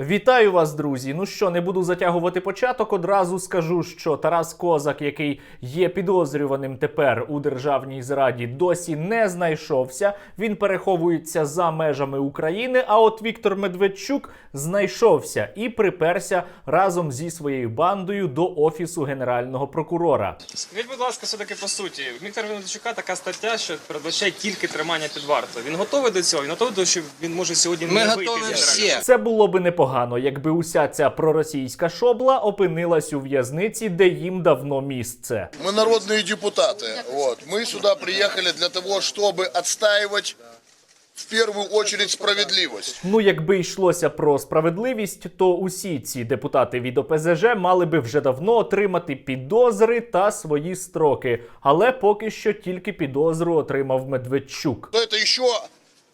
Вітаю вас, друзі! Ну що, не буду затягувати початок. Одразу скажу, що Тарас Козак, який є підозрюваним тепер у державній зраді, досі не знайшовся. Він переховується за межами України. А от Віктор Медведчук знайшовся і приперся разом зі своєю бандою до офісу генерального прокурора. Скажіть, будь ласка, все таки по суті. Віктора Винничука така стаття, що передбачає тільки тримання під вартою. Він готовий до цього? Він готовий до того, що він може сьогодні Ми не вийти готові всі. Це було би непогано, якби уся ця проросійська шобла опинилась у в'язниці, де їм давно місце. Мы народные депутаты. Вот. Мы сюда приехали для того, чтобы отстаивать в первую очередь справедливость. Ну, якби йшлося про справедливість, то усі ці депутати від ОПЗЖ мали би вже давно отримати підозри та свої строки. Але поки що тільки підозру отримав Медведчук. То это еще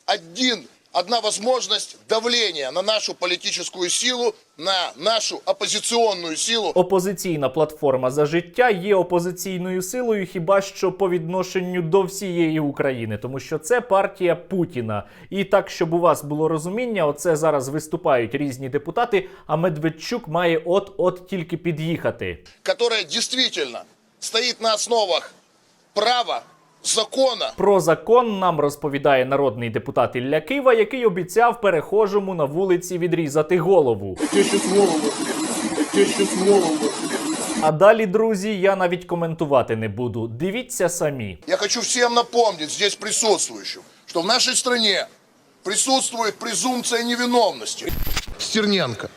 один, одна возможность давления на нашу политическую силу, на нашу оппозиционную силу. Опозиційна платформа за життя є опозиційною силою хіба що по відношенню до всієї України, тому що це партія Путіна. І так, щоб у вас було розуміння, оце зараз виступають різні депутати. А Медведчук має от-от тільки під'їхати. которая действительно стоит на основах права, закона, Про закон нам розповідає народний депутат Ілля Кива, який обіцяв перехожому на вулиці відрізати голову. А далі, друзі, я навіть коментувати не буду. Дивіться самі. Я хочу всем напомнить здесь присутствующим, что в нашей стране присутствует презумпция невиновности. Стерненко,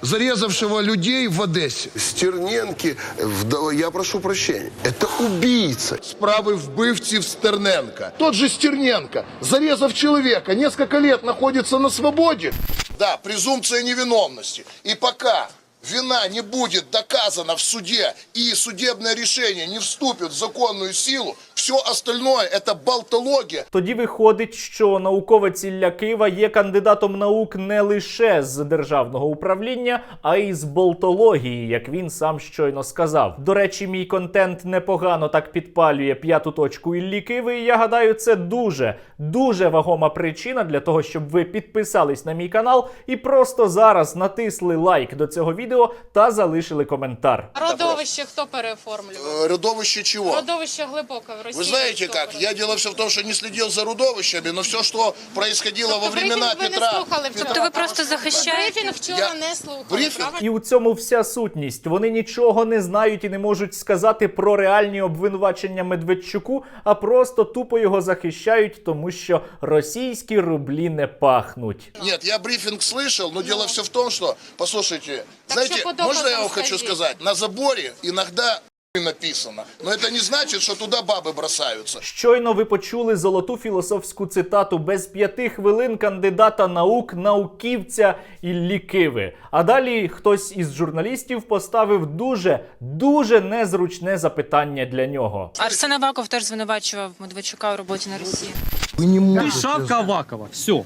зарезавшего людей в Одессе. Стерненки, вдова- я прошу прощения, это убийца. Справы вбывцев Стерненко. Тот же Стерненко, зарезав человека, несколько лет находится на свободе. Да, презумпция невиновности. И пока вина не будет доказана в суде и судебное решение не вступит в законную силу, все остальное это болтология. Тоді виходить, що науковець Ілля Кива є кандидатом наук не лише з державного управління, а й з болтології, як він сам щойно сказав. До речі, мій контент непогано так підпалює п'яту точку Іллі Киви. І я гадаю, це дуже дуже вагома причина для того, щоб ви підписались на мій канал і просто зараз натисли лайк до цього відео та залишили коментар. Родовище хто переоформлював? Э, Родовище чего? Родовище глибоке в Росії. Вы знаете хто как? пере- Я дело все в том, что не следил за родовищами, но все, что происходило во Тобто времена брифінг ви не Петра. слухали вчора? Тобто ви просто захищаєте? Брифінг вчора Я- не слухали, Брифінг? правильно? І у цьому вся сутність. Вони нічого не знають і не можуть сказати про реальні обвинувачення Медведчуку, а просто тупо його захищають, тому що російські рублі не пахнуть. Нет, я брифинг слышал, но дело все в том, что, послушайте, знаете, что по доказам можно я вам хочу скажите? сказать? На заборе иногда написано, но это не значит, что туда бабы бросаются. Щойно ви почули золоту філософську цитату без п'яти хвилин кандидата наук, науківця Іллі Киви. А далі хтось із журналістів поставив дуже дуже незручне запитання для нього. Арсен Аваков теж звинувачував Медведчука у роботі на Росії. Вы не Ты можете. шавка Авакова. Все.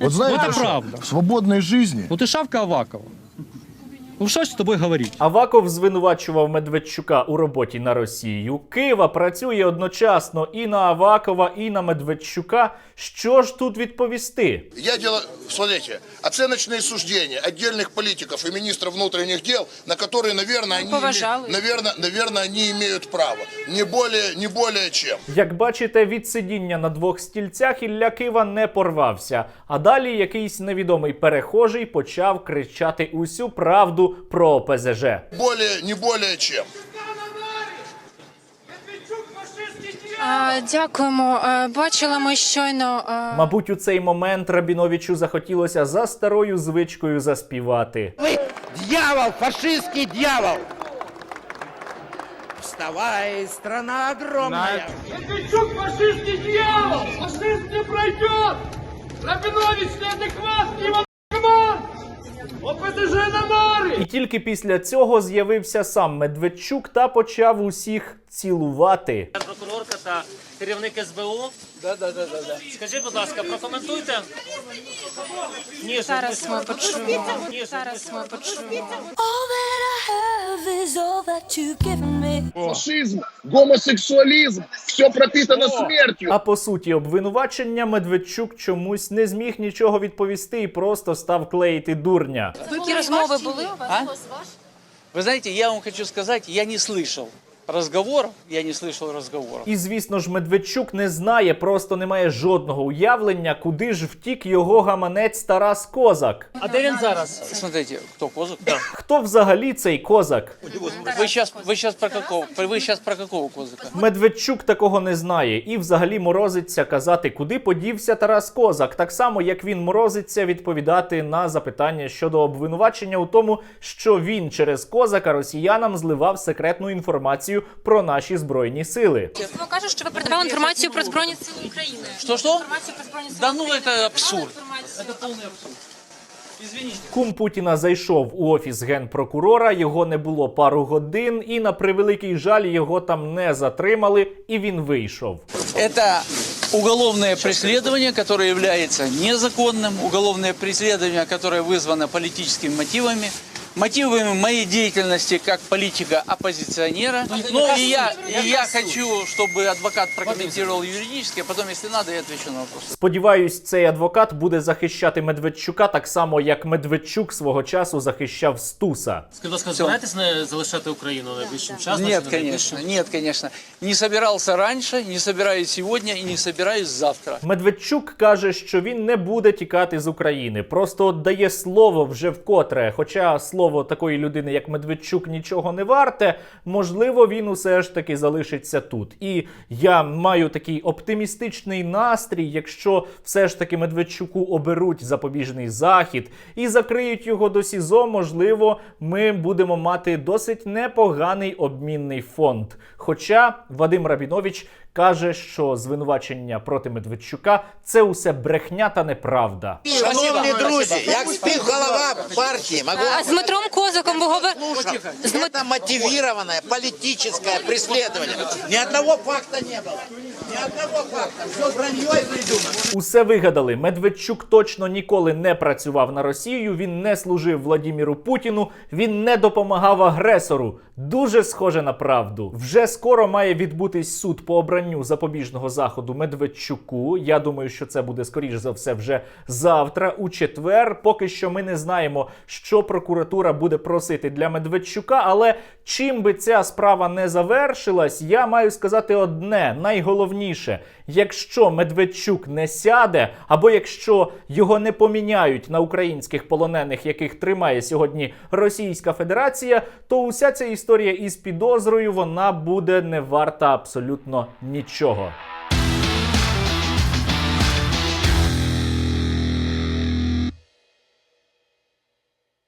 Вот знаете, это что? правда. в свободной жизни Ну ты шавка Авакова. Ну что ж с тобой говорить? Аваков звинувачував Медведчука у роботі на Росію. Кива працює одночасно і на Авакова, і на Медведчука. Що ж тут відповісти? Я дело, смотрите, оценочные суждения отдельных политиков и министров внутренних дел, на которые, наверное, они, поважали. име- наверное, наверное, они имеют право. Не более, не более чем. Як бачите, від сидіння на двох стільцях Ілля Кива не порвався. А далі якийсь невідомий перехожий почав кричати усю правду про ОПЗЖ. Более, не более чем. А, дякуємо. А, бачили ми щойно. А... Мабуть, у цей момент Рабіновичу захотілося за старою звичкою заспівати. Дьявол, фашистский дьявол! Вставай, страна огромная! Медведчук фашистский дьявол! Фашист не пройдет! Рабинович неадекватный! ОПЗЖ на нари! І тільки після цього з'явився сам Медведчук та почав усіх цілувати. прокурорка та керівник СБУ. Да, да, да, да, Скажіть, будь ласка, прокоментуйте. Ні, Зараз ми почуємо. Ні, Зараз ми почуємо. All that I have is all that you've given me. Фашизм, гомосексуалізм, все пропитано смертю. А по суті обвинувачення Медведчук чомусь не зміг нічого відповісти і просто став клеїти дурня. Такі розмови були у вас? Вы знаете, я вам хочу сказать, я не слышал разговоров, я не слышал разговоров. І звісно ж, Медведчук не знає, просто не має жодного уявлення, куди ж втік його гаманець Тарас Козак. А де він зараз? Смотрите, кто козак? Да. Хто взагалі цей козак? Вы сейчас, вы сейчас про какого? Вы сейчас про какого козака? Медведчук такого не знає і взагалі морозиться казати, куди подівся Тарас Козак, так само як він морозиться відповідати на запитання щодо обвинувачення у тому, що він через козака росіянам зливав секретну інформацію про наші збройні сили. Ви кажуть, що ви передавали інформацію про Збройні Сили України. Что-что? Інформацію про Збройні Сили Да ну України. это абсурд. Інформацію. Это полный абсурд. Извините. Кум Путіна зайшов у офіс генпрокурора. Його не було пару годин, і на превеликий жаль його там не затримали, і він вийшов. Это уголовное преследование, которое является незаконным, уголовное преследование, которое вызвано политическими мотивами, мотивами моей деятельности как политика-оппозиционера. Ну и я, и я хочу, чтобы адвокат прокомментировал юридически, а потом, если надо, я отвечу на вопрос. Сподіваюсь, цей адвокат буде захищати Медведчука так само, як Медведчук свого часу захищав Стуса. Скажіть, будь ласка, збираєтесь не залишати Україну найближчим часом? Нет, конечно, нет, конечно. Не собирался раньше, не собираюсь сегодня и не собираюсь завтра. Медведчук каже, що він не буде тікати з України, просто от дає слово вже вкотре. Хоча слово такої людини, як Медведчук, нічого не варте. Можливо, він усе ж таки залишиться тут. І я маю такий оптимістичний настрій, якщо все ж таки Медведчуку оберуть запобіжний захід і закриють його до СІЗО, можливо, ми будемо мати досить непоганий обмінний фонд. Хоча Вадим Рабінович каже, що звинувачення проти Медведчука це усе брехня та неправда. Шановні друзі, як співголова партії, могу А з Дмитром Козаком ви говорите? слушать. Это мотивированное политическое преследование. Ни одного факта не было. Ни одного факта. Все вранье и придумано. Усе вигадали. Медведчук точно ніколи не працював на Росію. Він не служив Владіміру Путіну. Він не допомагав агресору. Дуже схоже на правду. Вже скоро має відбутись суд по обранню запобіжного заходу Медведчуку. Я думаю, що це буде скоріш за все вже завтра, у четвер. Поки що ми не знаємо, що прокуратура буде просити для Медведчука. Але чим би ця справа не завершилась, я маю сказати одне: найголовніше, якщо Медведчук не сяде, або якщо його не поміняють на українських полонених, яких тримає сьогодні Російська Федерація, то уся ця історія із підозрою вона буде не варта абсолютно нічого.